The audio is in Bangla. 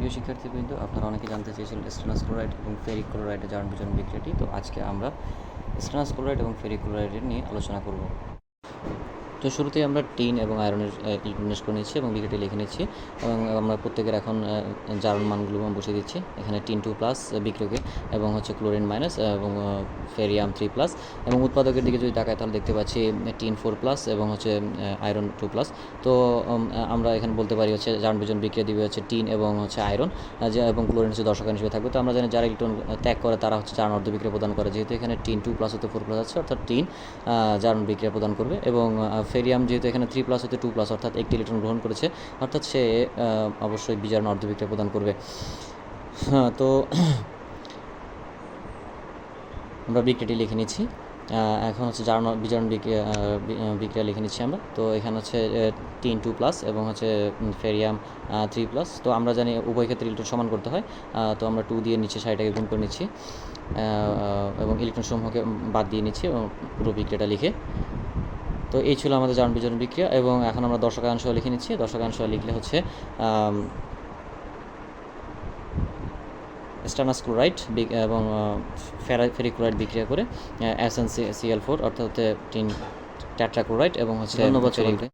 প্রিয় শিক্ষার্থীবৃন্দ, আপনারা অনেকে জানতে চেয়েছিলেন স্টেনাস ক্লোরাইড এবং ফেরিক ক্লোরাইডের জারণ বিজারণ বিক্রিয়াটি। তো আজকে আমরা স্টেনাস ক্লোরাইড এবং ফেরিক ক্লোরাইডের নিয়ে আলোচনা করব। তো শুরুতেই আমরা টিন এবং আয়রনের ইনভেস্ট করে নিচ্ছি এবং বিক্রিয়াটি লিখে নিচ্ছি এবং আমরা প্রত্যেকের এখন জারণ মানগুলো বসিয়ে দিচ্ছি। এখানে টিন টু প্লাস বিক্রিয়কে এবং হচ্ছে ক্লোরিন মাইনাস এবং ফেরিয়াম থ্রি প্লাস এবং উৎপাদকের দিকে যদি তাকায় তাহলে দেখতে পাচ্ছি টিন ফোর প্লাস এবং হচ্ছে আয়রন টু প্লাস। তো আমরা এখানে বলতে পারি হচ্ছে জারণ বিজন বিক্রিয়া দিবে হচ্ছে টিন এবং হচ্ছে আয়রন এবং ক্লোরিন হচ্ছে দর্শক হিসেবে থাকবে। তো আমরা জানি যারা ইলেকট্রন ত্যাগ করে তারা হচ্ছে জারণ অর্ধ বিক্রিয়া প্রদান করে। যেহেতু এখানে টিন টু প্লাস হতে ফোর প্লাস আছে, অর্থাৎ টিন জারণ বিক্রিয়া প্রদান করবে এবং ফেরিয়াম যেহেতু এখানে থ্রি প্লাস হতে টু প্লাস অর্থাৎ একটি ইলেকট্রন গ্রহণ করেছে, অর্থাৎ সে অবশ্যই বিজারণ অর্ধ বিক্রিয়া প্রদান করবে। হ্যাঁ তো আমরা বিক্রিয়াটি লিখে নিচ্ছি। এখন হচ্ছে জারণ বিজারণ বিক্রিয়া লিখে নিচ্ছি আমরা। তো এখানে হচ্ছে টিন টু প্লাস এবং হচ্ছে ফেরিয়াম থ্রি প্লাস তো আমরা জানি উভয় ক্ষেত্রে ইলেকট্রন সমান করতে হয়। তো আমরা টু দিয়ে নিচে সাইডটাকে গুণ করে নিচ্ছি। এবং ইলেকট্রন সমূহকে বাদ দিয়ে নিচ্ছি এবং পুরো বিক্রিয়াটা লিখে তো এই ছিল আমাদের জারণ বিজন বিক্রিয়া এবং এখন আমরা দর্শকাংশ লিখে নিচ্ছি দর্শকাংশ লিখলে হচ্ছে স্টানাস ক্লোরাইড এবং ফেরা ফেরিক্লোরাইড বিক্রিয়া করে সি সিএল ফোর অর্থাৎ টিন ট্যাট্রাক্লোরাইড এবং হচ্ছে ধন্যবাদ।